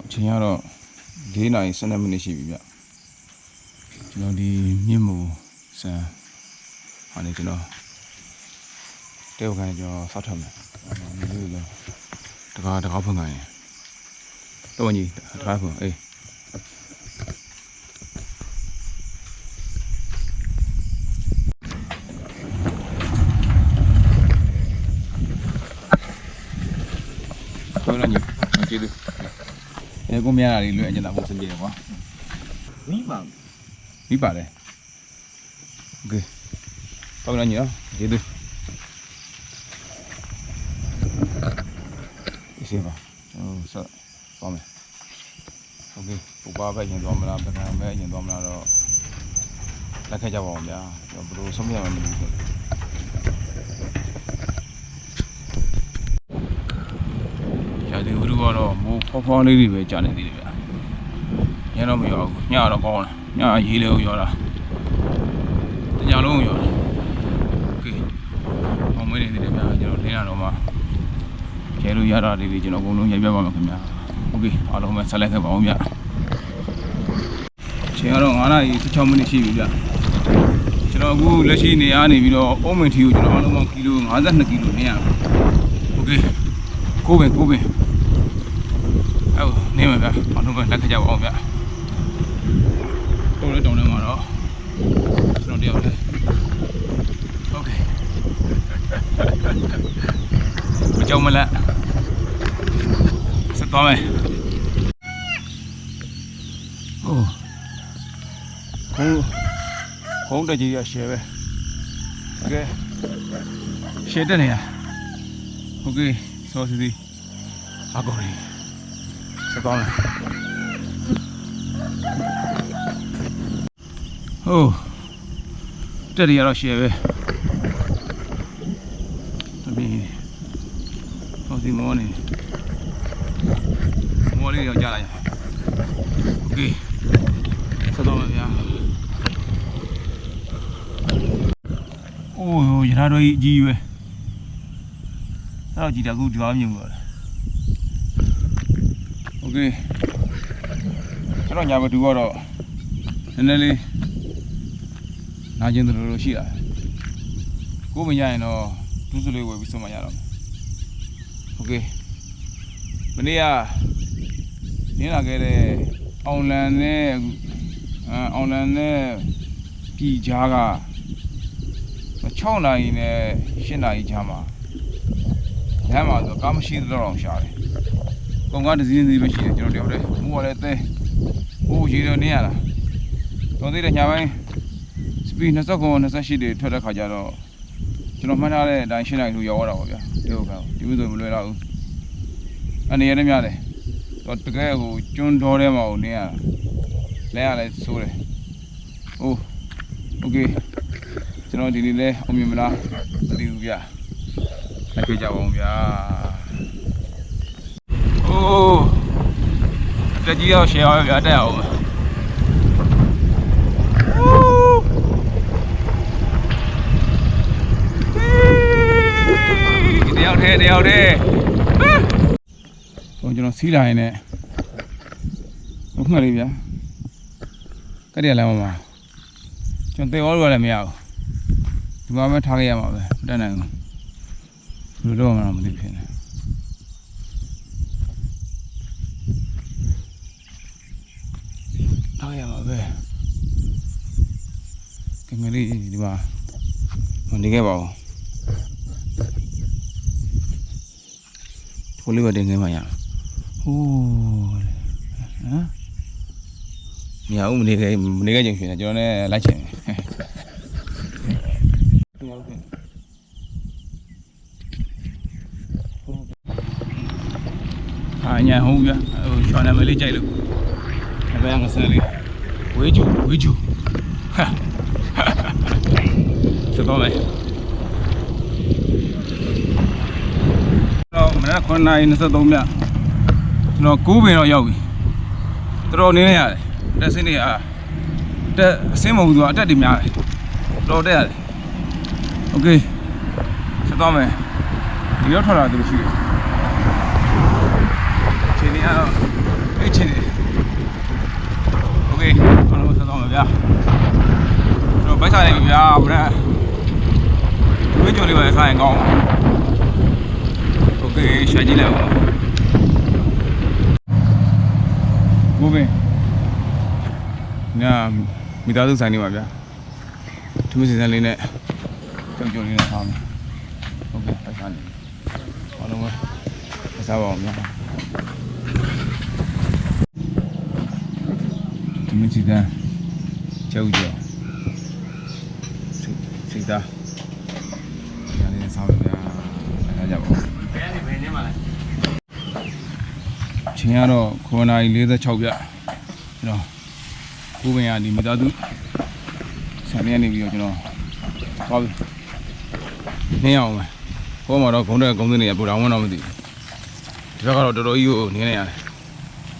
အချိန်ကတော့၄နာရီ12မိနစ်ရှိပြီဗျကျွန်တော်ဒီမြင့်မူစံဟာနေကျွန်တော်တဲဝခံကျွန်တော်ဆောက်ထပ်မယ်ဒီလိုလိုတကားတကားဖွင့်ခိုင်းရင်တော့ညီတကားဖွင့်အေးတော့ညီကျေးဇူး အဲကိုမြရတာလေးလွယ်အကျဉ်းတာဖို့စပြေကွာ မိပါ မိပါတယ်โอเคတော့လည်းညီနော်ကျေးဇူးဒီစီပါကျွန်တော်ဆက်သွားမယ်โอเคပူပါပဲရင်သွားမလားပကံပဲရင်သွားမလားတော့လက်ခက်ကြပါအောင်ဗျာကျွန်တော်ဘယ်လိုဆုံးဖြတ်မှမသိဘူး ဖောဖောလေးတွေပဲကြာနေသေးတယ်ဗျာညတော့မရောဘူးညတော့ကောင်းတယ်ညရေးလေးကိုရောတာတညလုံးကိုရောတာโอเคအောင်မွေးနေသေးတယ်ဗျာကျွန်တော်လင်းလာတော့မှကျဲလို့ရတာလေးတွေကျွန်တော်အကုန်လုံးရိုက်ပြပါမယ်ခင်ဗျာโอเคအားလုံးပဲဆက်လက်ခဲ့ပါအောင်ဗျာအချိန်ကတော့9နာရီ16မိနစ်ရှိပြီဗျာကျွန်တော်အခုလက်ရှိနေအားနေပြီးတော့အုံးမင်ထီကိုကျွန်တော်အားလုံးပေါင်းကီလို52ကီလိုနေရโอเคကိုပင်ကိုပင် အဲ့နေမှာဗျာအားလုံးပဲလက်ခကြပါအောင်ဗျာ တော့လည်းတောင်းနေမှာတော့ကျွန်တော်တယောက်တည်းโอเคမကြောက်မလားဆက်သွားမယ်ဟိုခုံးခုံးတကြီးရရှယ်ပဲโอเคရှယ်တက်နေရโอเคဆောစီစီအကောရီ ဆက်သွားမယ် ဟုတ်တက်ရရတော့ရှယ်ပဲတပင်းဟောဒီမောနေမောလေးတော့ကြားလိုက်โอเคဆက်တော့မယ်ဗျာအိုးရထားတော့ကြီးပဲအဲ့တော့ကြည်တကူဒီပါမြင်လို့ โอเคအဲ့တော့ညာဘသူကတော့နည်းနည်းလေး နာကျင်တယ်လို့လို့ရှိတာကိုမရရင်တော့ဒုစလေးဝယ်ပြီးဆုံးမရတော့မယ်โอเคမနေ့ကနင်းလာခဲ့တဲ့အောင်လန်နဲ့အအောင်လန်နဲ့ပြည်ကြားက6နာရီနဲ့8နာရီကြားမှာလမ်းမှာဆိုကားမရှိသလောက်အောင်ရှာတယ် ကုန်ကားတစ်စီးတစ်စီးပဲရှိတယ်ကျွန်တော်တယောက်တည်းမိုးရလည်းတဲဟိုးရေတော့နေရတာတော်သေးတယ်ညာပိုင်း စပီ29 28တွေထွက်တဲ့ခါကျတော့ကျွန်တော်မှတ်ထားတဲ့အတိုင်းရှင်းလိုက်လို့ရောက်ရတာပေါ့ဗျာဒီဟုတ်ကဲ့ဒီလိုဆိုမလွယ်တော့ဘူးအနေရတဲ့များတယ်တော့တကယ်ဟိုကျွန်းတော်ထဲမှာဟိုနေရလဲရလဲဆိုးတယ်ဟိုโอเคကျွန်တော်ဒီနေ့လဲအောင်မြင်မလားမသိဘူးဗျာလက်ကြကြပါဦးဗျာ တက်ကြီးရောက်ရှယ်အောင်ဗျာတက်အောင်တယောက်တည်းတယောက်တည်းဟိုကျွန်တော်စီးလာရင်လည်းဟုတ်မှန်လေးဗျာကတည်းကလည်းမမကျွန်တော်တေဝါလို့လည်းမရဘူးဒီမှာပဲထားခဲ့ရမှာပဲမတတ်နိုင်ဘူးဘယ်လိုတော့မှမသိဖြစ်နေထားခဲ့ရမှာပဲက ငယ်လေးဒီမှာနေခဲ့ပါဦးကိုလေးကတင်ငင်းမှရဟိုးဟမ်မရဘူးမနေခဲ့မနေခဲ့ချင်းဖြစ်နေကျွန်တော်လည်းလိုက်ချင်အာညာဟုတ်ဗျာဟိုရှောင်းနာမလေးကြိုက်လို့အဘယ်ငါစမ်းလေးဝေးကျူဝေးကျူ သွားမယ်တော့မနက်9:23မြတ်ကျွန်တော်9ပင်တော့ရောက်ပြီတော်တော်နင်းနေရတယ်တက်စင်းနေအားတက်အစင်းမဟုတ်ဘူးသူကအတက်တွေများတယ်တော်တက်ရတယ်โอเคဆက်သွားမယ်ဒီတော့ထွက်လာတယ်လို့ရှိတယ်ချိန်နေရတော့အဲ့ချိန်နေโอเคကျွန်တော်ဆက်သွားမယ်ဗျာကျွန်တော်ဘိုက်ဆိုင်နေပြီဗျာဗျာ ကြုံလေးပဲစားရင်ကောင်းโอเคရှာကြည့်လိုက်ပါကိုပင်ညာမိသားစုဆိုင်နေပါဗျာသူမစီစံလေးနဲ့ကြောက်ကြုံလေးနဲ့စားမယ်โอเคဘိုက်စားနေအားလုံးပဲစားပါအောင်ဗျာသူမစီစံကြောက်ကြောက်စိတ်စိတ်သား ညာလေးနဲ့စားပါဗျာအားကြပါဦး ဘယ်ကနေဘယ်နေမှာလဲ ချင်းကတော့ကိုရိုနာ46ပြကျွန်တော်ကိုပင်ရဒီမိသားစုဆံနေနေပြီးတော့ကျွန်တော်သွားပြီနင်းအောင်မယ်ဟိုမှာတော့ဂုံးတဲ့ဂုံးစင်းတွေကပူတောင်ဝင်တော့မသိဘူးဒီဘက်ကတော့တော်တော်ကြီးကိုနင်းနေရတယ်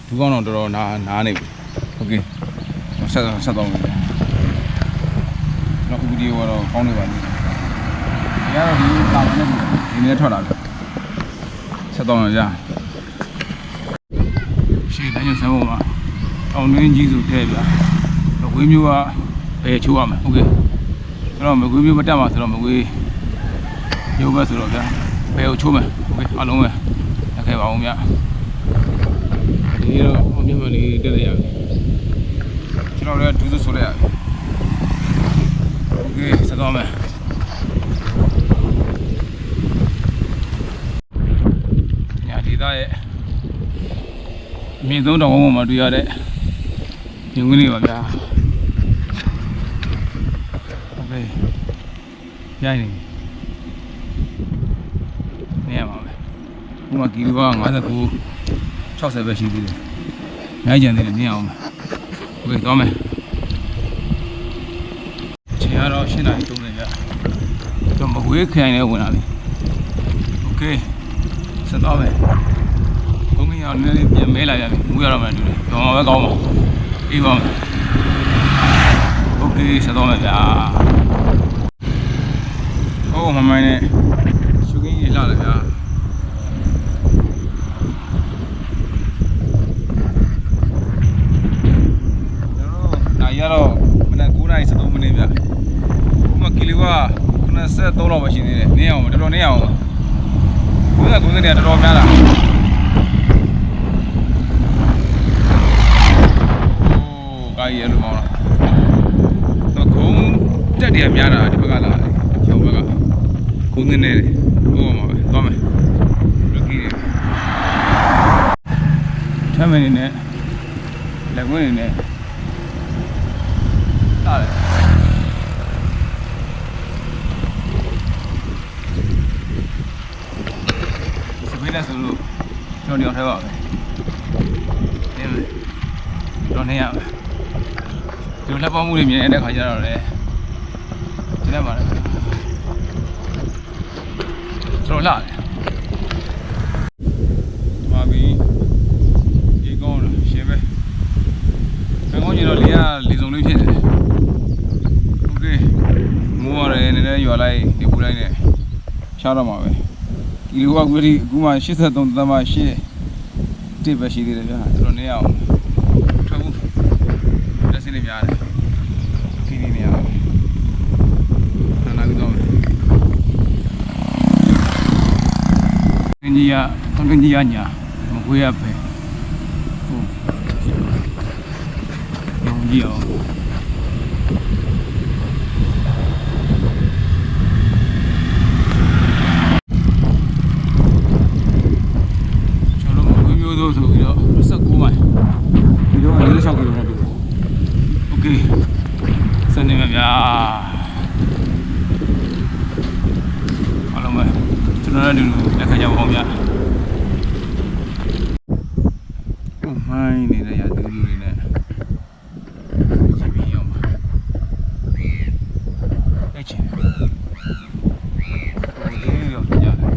ဒီကောင်တော့တော်တော်နာနာနေပြီโอเคဆက်ဆက်တော့မယ်ကျွန်တော်အခုဒီကတော့ကောင်းနေပါလိမ့် မယ်ဒီကတော့ဒီတာဝန်နဲ့ဒီနေ့ထွက်လာပြီဆက်တော့မယ်ကြာရှေ့တိုင်းကျဆန်းပေါ်မှာအောင်နှင်းကြီးစုထဲဗျာမကွေးမျိုးကဘယ်ချိုးရမလဲဟုတ်ကဲ့အဲ့တော့မကွေးမျိုးမတက်မှာဆိုတော့မကွေးရုပ်ပဲဆိုတော့ဗျာဘယ်ကိုချိုးမယ်ဟုတ်ကဲ့အားလုံးပဲလက်ခဲ့ပါအောင်ဗျာဒီတော့အမြင်မလေးတက်ရရပြီကျွန်တော်လည်းဒူးစုဆိုလိုက်ရပြီဟုတ်ကဲ့ဆက်တော့မယ်ညာဒီသား ရဲ့ အမြင့်ဆုံးတောင်ဝန်းပေါ်မှာတွေ့ရတဲ့မြင်ကွင်းလေးပါဗျာဟုတ်ကဲ့ရိုက်နေပြီနေရမှာပဲခုမှကီလိုက59 60ပဲရှိသေးတယ်ရိုက်ကြံသေးတယ်နေရအောင်မယ်ဟုတ်ကဲ့သွားမယ်အချိန်ကတော့8နာရီ30ဗျာတော့မကွေးခိုင်နေဝင်လာပြီโอเคဆက်သွားမယ် ဘုံမ င်းအောင်နည်းနည်းပြန်မဲလာရပြီမူရတော့မှတူတယ်။တော်မှာပဲကောင်းပါ။အေးပါမယ်။โอเคဆက်တော့မယ်ဗျာ။ဟိုမမိုင်းနဲ့ရှုခင်းကြီးလာတယ်ဗျာ။ကျွန်တော်နိုင်ရတော့မနက်9:73မိနစ်ဗျာ။ခုမှကီလိုက93လောက်ပဲရှိသေးတယ်။နင်းအောင်တော်တော်နင်းအောင်။ဘုရားကုန်းတဲ့တော်တော်များလား။ ကာကြီးရလို့မောင်းလာတော့ခုံးတက်တယ်များတာဒီဘက်ကလာတယ်ကျောင်းဘက်ကခုံးနေနေတယ်ဟိုမှာပဲသွားမယ်လူကြီးတွေထမ်းမနေနဲ့လက်ကွင်းနေနဲ့လာတယ်စပင်းနဲ့ဆိုလို့ကျွန်တော်ညောင်းထဲပါပဲနေမယ်တော့နေရမယ် ဒီလိုလက်ပေါ်မှုတွေမြင်ရတဲ့ခါကျတော့လေဒီနေ့မှာလေတော်လာတယ်မာဘီဒီကောင်းလားရှင်းပဲဘယ်ကောင်းကြီးတော့လေကလေစုံလေးဖြစ်နေတယ်โอเคမိုးရတယ်နည်းနည်းရွာလိုက်ဒီပူလိုက်နဲ့ရှားတော့မှာပဲဒီလိုကအခုဒီအခုမှ83တသမ8တစ်ပဲရှိသေးတယ်ဗျာကျွန်တော်နေရအောင် ငင်းကြီးရငင်းကြီးရညာမခွေးရပဲဟုတ်ရောင်ကြီးအောင်ကျွန်တော်တို့မခွေးမျိုးသောဆိုပြီးတော့19မိုင် ဒီတော့46ကီလိုနဲ့တူတယ်။ Okay စနေမှာဗျာ။အားလုံးပဲကျွန်တော်တို့လက်ခံကြပါအောင်ဗျာ။ဟိုမိုင်းနေတဲ့ရတူတူလေးနဲ့ကြည့်ပြီးအောင်ပါ။အဲ့ချင်းဟိုဒီရောကြားတယ်။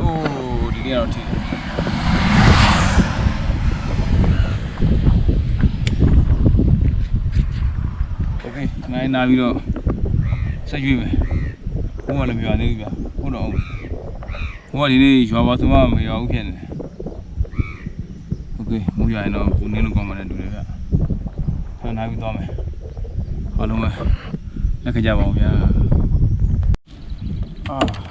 အိုးဒီနေ့တော့ထိတယ် โอ เคနိုင်နာပြီးတော့ဆက်ရွေးမယ်ဘုံကလည်းမရွာသေးဘူးဗျဟုတ်တော့ဘုံကဒီနေ့ရွာပါဆိုမှမရွာဘူးဖြစ်နေတယ်โอเค เคမိုးရရင်တော့ကိုနင်းလို့ကောင်းမှလည်းတူတယ်ဗျဆန်နိုင်ပြီးသွားမယ်အားလုံးပဲလက်ခကြပါဦးဗျာအာအဲ့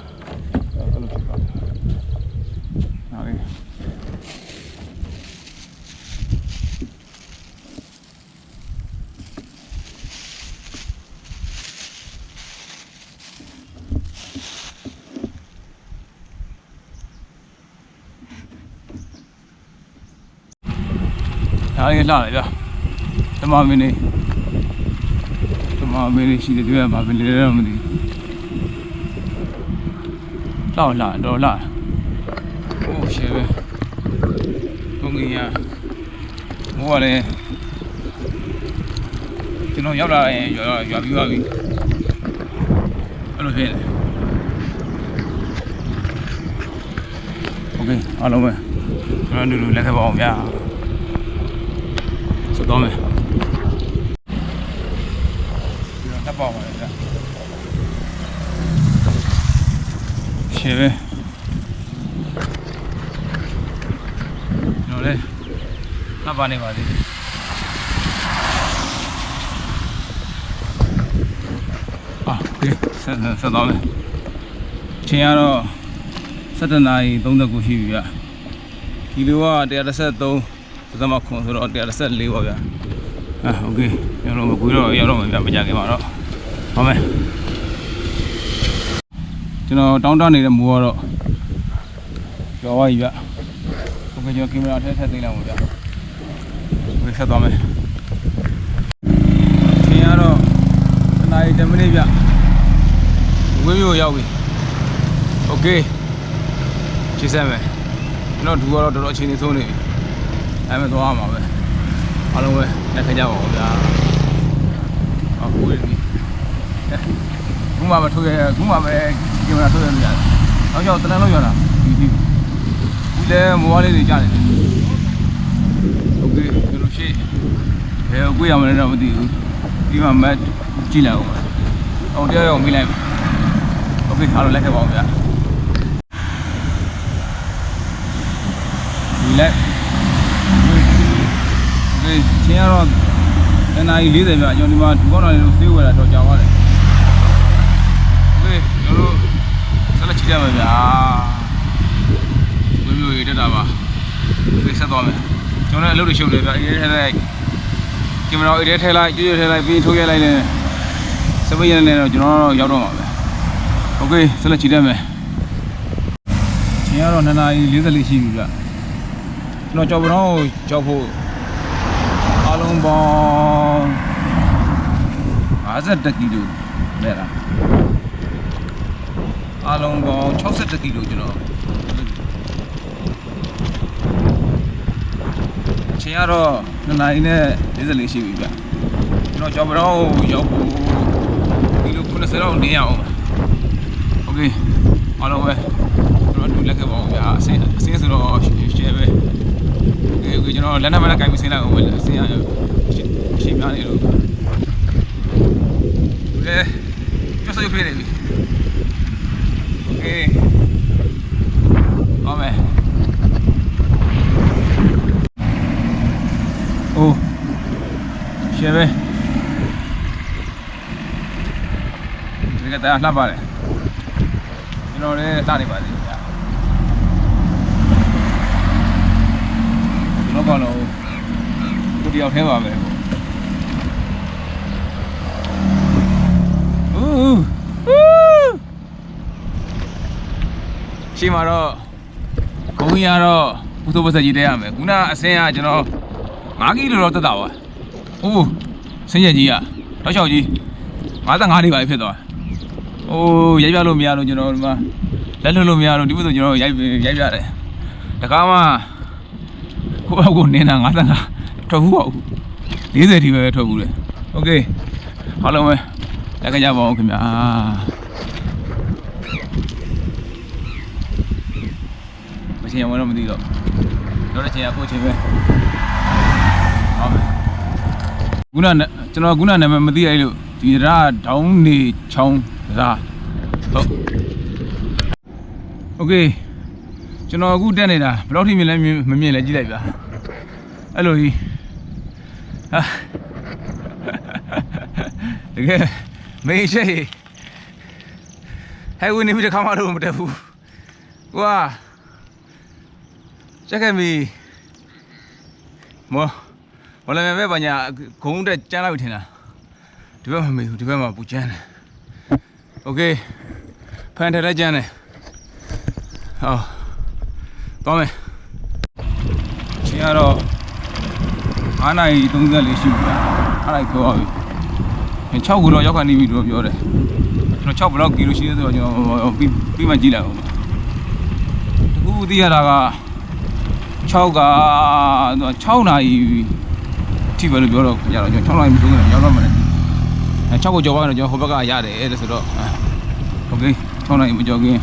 ဒါလေးလှတယ်ဗျာဓမ္မမင်းနေဓမ္မမင်းနေရှိတယ်တွေ့ရမှာဘယ်နေလဲတော့မသိဘူးလှလှတော့လှโอ้ရှယ်ပဲဘုံကြီးရမိုးကလည်းကျွန်တော်ရောက်လာရင်ရွာရွာပြီးသွားပြီအဲ့လိုဖြစ်နေโอเคအားလုံးပဲကျွန်တော်တို့လက်ခဲ့ပါအောင်ဗျာ ဆက်တော့မယ်ဒီတော့တက်ပါပါလေကြာရှယ်ပဲနော်လေနောက်ပါနေပါသေးတယ်အာဒီဆက်ဆက်ဆက်တော့မယ်အချိန်ကတော့7နာရီ39ရှိပြီဗျကီလိုက133 သမခွန်ဆိုတော့134ပါဗျာအာโอเคကျွန်တော်မကွေးတော့ရောက်တော့မှာဗျာမကြခင်ပါတော့ဟုတ်မယ်ကျွန်တော်တောင်းတနေတဲ့မူကတော့ကျော်ပါပြီဗျโอเคကျွန်တော်ကင်မရာထည့်ထည့်သိမ်းလိုက်ပါဗျာโอเคဆက်သွားမယ်ချိန်ကတော့တနားရီ10မိနစ်ဗျဝေးမျိုးရောက်ပြီโอเคချစ်စမ်းမယ်ကျွန်တော်ဒူကတော့တော်တော်အချိန်နေဆုံးနေပြီ အဲ့မဲ့သွားမှာပဲအားလုံးပဲလက်ခကြပါဦးဗျာအခုရပြီခုမှမထုတ်ရခုမှပဲကင်မရာထုတ်ရလို့ရတယ်နောက်ကျောက်တန်းလုံးရတာဒီဒီဒီလဲမိုးဝါးလေးတွေကြားနေတယ်โอเคကျွန်တော်ရှိဘယ်ကိုရမလဲတော့မသိဘူးဒီမှာမက်ကြည့်လိုက်အောင်အောင်တရားရောမိလိုက်โอเคအားလုံးလက်ခပါဦးဗျာဒီလက် ဒီ ချင်းကတော့တနာရီ40ပြကျွန်တော်ဒီမှာဒူကောင်းတော်လေးကိုစေးဝယ်တာတော့ကြာပါတယ်။ဟေးကျွန်တော်တို့ဆက်လက်ချီရမယ်ဗျာ။ဝင်းမျိုးရတက်တာပါ။ဒီဆက်သွားမယ်။ကျွန်တော်လည်းအလုပ်တွေရှုပ်တယ်ဗျာ။အေးထဲလိုက်ကင်မရာအေးထဲထည့်လိုက်ကျွတ်ကျွတ်ထည့်လိုက်ပြီးထိုးရလိုက်လဲစပိတ်ရနေတော့ကျွန်တော်တော့ရောက်တော့မှာပဲ။ Okay ဆက်လက်ချီရမယ်။ချင်းကတော့2နာရီ44ရှိပြီဗျ။ကျွန်တော်ကြောက်ပတော့ကြောက်ဖို့အ လုံးပေါင်း52ကီလိုလဲတာအလုံးပေါင်း62ကီလိုကျွန်တော်အချိန်ကတော့2နာရီနဲ့44ရှိပြီဗျကျွန်တော်ကြော်ပတော့ရောက်ဖို့ကီလို90လောက်နေရအောင်โอเคအားလုံးပဲကျွန်တော်တို့လက်ခဲ့ပါဦးဗျာအစင်းအစင်းဆိုတော့ရှယ်ပဲ โอเคโอเคကျွန်တော်လက်နက်မနဲ့ကင်ပြီးဆင်းလိုက်အောင်ပဲဆင်းရအချိန်များနေလို့လေပြတ်ဆွေးဖေးနေပြီโอเคပါမယ်အိုးရှယ်ပဲဒီကတည်းကလှပ်ပါတယ်ကျွန်တော်လည်းလှနေပါသေးတယ် ကိုတယောက်ထဲပါပဲကိုဦးဦးရှိမှာတော့ဂုံကြီးကတော့ပူသောပစက်ကြီးတဲရမယ်ခုနအစင်းကကျွန်တော်5ကီလိုတော့တက်တာပါအိုးဆင်းရဲကြီးอ่ะတော့ချောက်ကြီး55လေးပါဖြစ်သွားအိုးရိုက်ပြလို့မရလို့ကျွန်တော်ဒီမှာလက်လွတ်လို့မရလို့ဒီလိုဆိုကျွန်တော်ရိုက်ရိုက်ပြတယ်တကားမှကိုယ့်အကိုနင်းတာ55 ထွက်ဘူးပေါ့40ထိပဲထွက်ဘူးလေโอเคအားလုံးပဲလက်ကကြပါအောင်ခင်ဗျာမချင်းရမလို့မသိတော့တော့တဲ့ချင်းရကိုချင်းပဲဟုတ်ခုနကကျွန်တော်ခုနနာမည်မသိရလို့ဒီရာဒေါင်းနေချောင်းရာဟုတ်โอเคကျွန်တော်အခုတက်နေတာဘယ်လောက်ထိမြင်လဲမမြင်လဲကြည့်လိုက်ဗျာ အဲ့လိုကြီးဟာ တကယ်မေးချက်ကြီးဟဲ့ဝင်နေပြီတခါမှတော့မတက်ဘူးကွာချက်ခဲ့ပြီမောမလည်းမဲပဲညာဂုံးတက်ကျန်းလိုက်ထင်တာဒီဘက်မှာမေးဘူးဒီဘက်မှာပူကျန်းတယ်โอเคဖန်ထက်လည်းကျန်းတယ်ဟောသွားမယ်ချင်းကတော့ 9နာရီ34ရှိပြီအဲ့ဒါပြောပါပြီ6ခုတော့ရောက်ခနေပြီလို့ပြောတယ်ကျွန်တော်6ဘလော့ကီလိုရှိသေးဆိုတော့ကျွန်တော်ပြီးပြီးမှကြည့်လိုက်အောင်တခုသိရတာက6က6နာရီထိပဲလို့ပြောတော့ရတော့ကျွန်တော်6နာရီမဆုံးနဲ့ရောက်တော့မှလည်းအဲ6ကိုကြော်သွားတော့ကျွန်တော်ဟိုဘက်ကရတယ်အဲ့ဒါဆိုတော့โอเค6နာရီမကြော်ခင်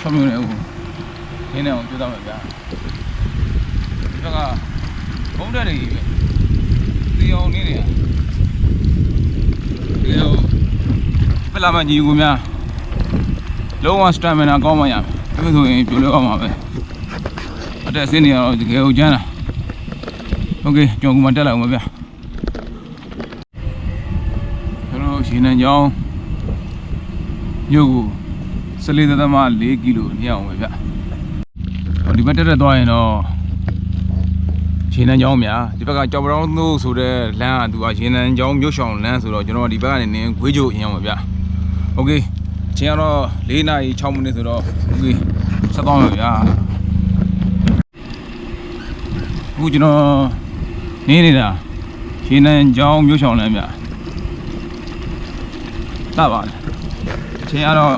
6မိနစ်ဦးခင်းနေအောင်ကြိုးစားမယ်ဗျာ ဒီဘက်ကဘုံတက်နေပြီပဲဒီအောင်နေနေရဒီလိုပလာမကြီးကူများလုံးဝစတမနာကောင်းမှရမယ်ဒါဆိုရင်ပြလို့အောင်ပါပဲအတက်စင်းနေရတော့တကယ်ကိုကျန်းတာโอเคကျွန်တော်ကမှတက်လိုက်အောင်ပါဗျာကျွန်တော်ရှင်နန်းကျောင်းမြို့ကို14.4ကီလိုနေအောင်ပဲဗျာဟောဒီဘက်တက်တက်သွားရင်တော့ ရှင်နန်းကျောင်းများဒီဘက်ကကြောက်ပရောင်းသို့ဆိုတဲ့လမ်းကသူကရှင်နန်းကျောင်းမြို့ရှောင်လမ်းဆိုတော့ကျွန်တော်ဒီဘက်ကနေနင်းခွေးကြိုရင်အောင်ပါဗျာโอเคချင်းကတော့4နာရီ6မိနစ်ဆိုတော့โอเคဆက်သွားမယ်ဗျာအခုကျွန်တော်နေနေတာရှင်နန်းကျောင်းမြို့ရှောင်လမ်းဗျာတပါလားချင်းကတော့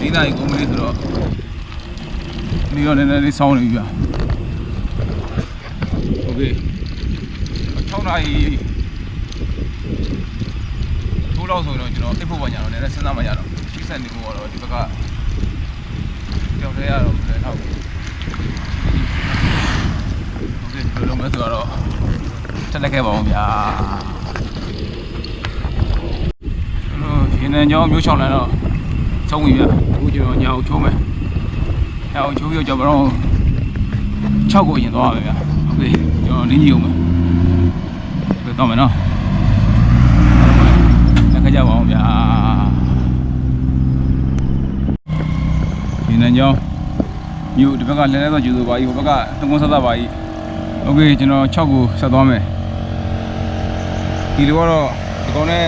4နာရီ9မိနစ်ဆိုတော့ဒီတော့နည်းနည်းလေးစောင်းနေပြီဗျာ ပေး6နာရီထိုးလောက်ဆိုတော့ကျွန်တော်အိတ်ဖို့ပါညာတော့လည်းစဉ်းစားမှရတော့ရှိဆက်နေဖို့တော့ဒီဘက်ကကြောက်ထဲရတော့လည်းထောက်ဟုတ်ကဲ့ဒီလိုမဲ့ဆိုတော့တက်လက်ခဲ့ပါအောင်ဗျာရင်နံကျောင်းမျိုးချောင်းလန်တော့ဆုံးပြီဗျအခုကျွန်တော်ညာကိုချိုးမယ်ညာကိုချိုးပြီးတော့ကျွန်တော်6ကိုအရင်သွားပါမယ်ဗျ โอเคကျွန်တော်နင်းကြီးအောင်မယ်ဘယ်တော့မယ်နော်လက်ခကြပါအောင်ဗျာရှင်နေကြောင်းမြို့ဒီဘက်ကလဲလဲတော့ကျူဆိုပါကြီးဟိုဘက်ကသုံးကုန်းဆက်သက်ပါကြီးโอเคကျွန်တော်6ကိုဆက်သွားမယ်ဒီလိုကတော့ဒီကောင်နဲ့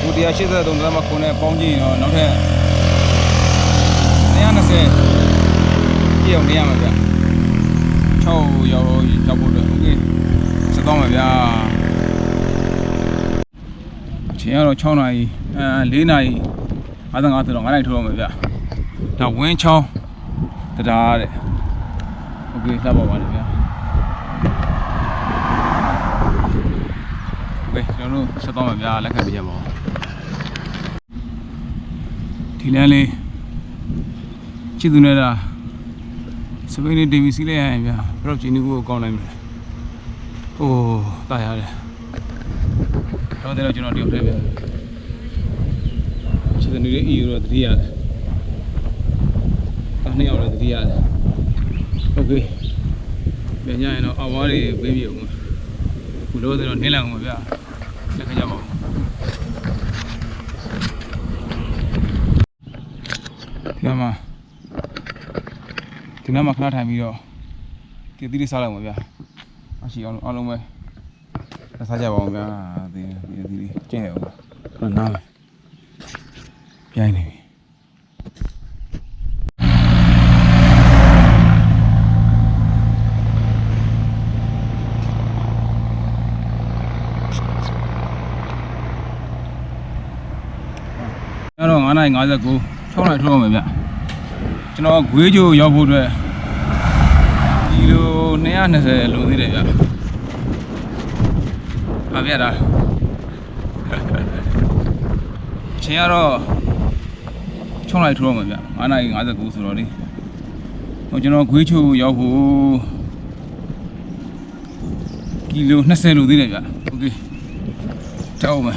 ဟို183တန်းမှာခုနဲ့ပေါင်းကြည့်ရင်တော့နောက်ထပ်220ပြည့်အောင်နေရမှာဗျ 6ရောက်ရောက်ဖို့အတွက် okay စတော့မယ်ဗျာအချိန်ကတော့6နာရီအဲ4နာရီ55ဆိုတော့9နာရီထိုးတော့မယ်ဗျာဒါဝင်းချောင်းတရားတဲ့ okay လှပါပါတယ်ဗျာ okay ကျွန်တော်တို့စတော့မယ်ဗျာလက်ခံပြရပါဦးဒီလမ်းလေးချစ်သူနဲ့တာ စပိန်နဲ့ဒေဗီစီးလိုက်ရရင်ဗျာဘယ်တော့ဂျင်းနီကိုကောင်းနိုင်မလဲအိုးတာရတယ်တော့တဲ့တော့ကျွန်တော်တယောက်တည်းဗျာချစ်သူနဲ့အီယူတော့တတိရတယ်တာနှစ်ယောက်လည်းတတိရတယ်โอเคပြန်ညရင်တော့အဝါးတွေပေးပြအောင်ခုလို့တဲ့တော့နင်းလိုက်အောင်ပါဗျာလက်ခကြပါဦးဒီမှာ ဒီနားမှာခဏထိုင်ပြီးတော့ဒီသီးလေးစားလိုက်အောင်ပါဗျာအရှိအောင်အားလုံးပဲလက်စားကြပါအောင်ဗျာဒီဒီသီးလေးကျင့်ရအောင်ခဏနားမယ်ပြိုင်နေပြီအဲ့တော့9:59 6နာရီထိုးအောင်မယ်ဗျကျွန်တော်ဂွေးကြိုရောက်ဖို့အတွက်ဒီလို 220လိုသေးတယ်ဗျာ။ဘာပြတာ။ချိန်ကတော့6နိုင်ထိုးတော့မှာဗျာ။9နိုင်59ဆိုတော့လေ။ဟိုကျွန်တော်ဂွေးချိုရောက်ဖို့ကီလို20လိုသေးတယ်ဗျာ။ Okay ။တောက်မှာ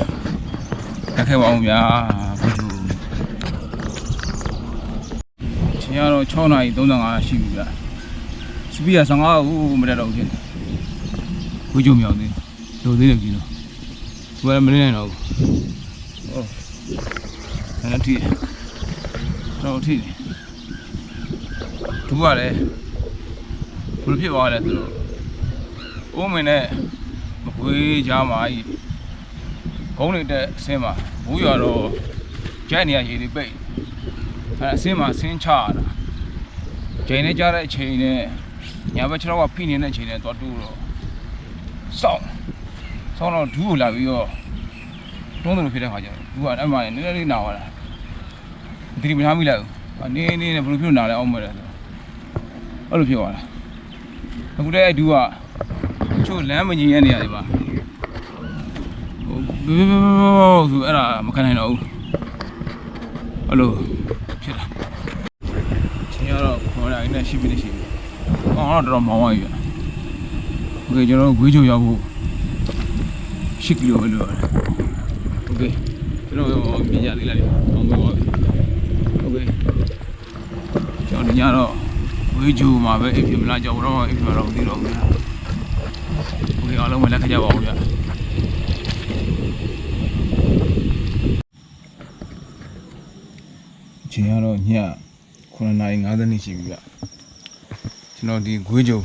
။တက်ခဲ့ပါအောင်ဗျာ။ဂွေးချို။ချိန်ကတော့6နိုင်35ရှိပြီဗျာ။ စပီးက15ဦးမတက်တော့ဘူးဖြစ်နေဝေးကြုံမြောက်သေးလိုသေးတယ်ကြီးတော့သူကမနေနိုင်တော့ဘူးဟုတ်အဲ့ဒါထိတယ်တော့ထိတယ်သူကလည်းဘယ်လိုဖြစ်သွားလဲဆိုတော့အိုးမင်းနဲ့မကွေးကြားမှာကြီးကုန်းနေတဲ့အဆင်းမှာဘူးရတော့ကျဲနေရရေတွေပိတ်အဲ့အဆင်းမှာဆင်းချရတာကျိန်နဲ့ကြားတဲ့အချိန်နဲ့ ညာဘက်ခြေထောက်ကဖိနေတဲ့အချိန်နဲ့တော့တူတော့စောင်းစောင်းတော့ဒူးကိုလာပြီးတော့တွန်းတယ်လို့ဖြစ်တဲ့ခါကျတော့ဒူးကအဲ့မှာနည်းနည်းလေးနာသွားတာဒီမထားမိလိုက်ဘူးအနေနေနဲ့ဘယ်လိုဖြစ်လို့နာလဲအောင်မလဲဆိုအဲ့လိုဖြစ်သွားတာအခုတည်းအဲ့ဒူးကချို့လမ်းမကြီးရဲ့နေရာတွေပါဟိုဘယ်ဆိုအဲ့ဒါမခံနိုင်တော့ဘူးအဲ့လိုဖြစ်တာချင်းရတော့ခေါ်လာနေရှိပြီနေရှိ ပြီအော်တော့တော်တော်မောင်းသွားပြီဗျโอเคကျွန်တော်တို့ဂွေးချိုရောက်ဖို့10ကီလိုပဲလိုရတယ်โอเคကျွန်တော်တို့ပြင်ကြလေးလိုက်အောင်မောပါပြီโอเคကျွန်တော်ညတော့ဂွေးချိုမှာပဲအိပ်ဖြစ်မလားကြောက်တော့အိပ်ဖြစ်တော့မသိတော့ဘူးဗျโอเคအားလုံးပဲလက်ခကြပါဦးဗျအချိန်ကတော့ည9:50နေရှိပြီဗျ ကျွန်တော်ဒီဂွေးချို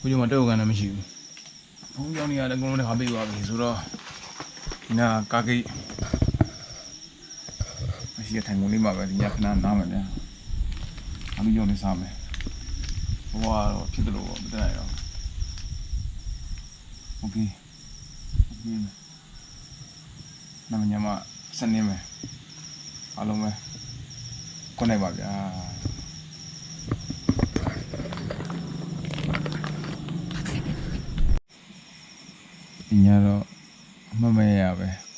ဂွေးချိုမှာတက်ရောက်ကန်လည်းမရှိဘူးဘုံကြောင်နေရလည်းအကုန်လုံးတစ်ခါပြေးသွားပြီဆိုတော့ဒီနာကာကိတ်မရှိတဲ့ထိုင်ကုန်လေးမှာပဲဒီညခဏနားမယ်ဗျာအလူကြောင်နေစားမယ်ဘဝတော့ဖြစ်တယ်လို့မတတ်နိုင်တော့โอเคโอเคနာမညမစနေမယ်အားလုံးပဲကိုနိုင်ပါဗျာ ညတော့မမဲရပဲ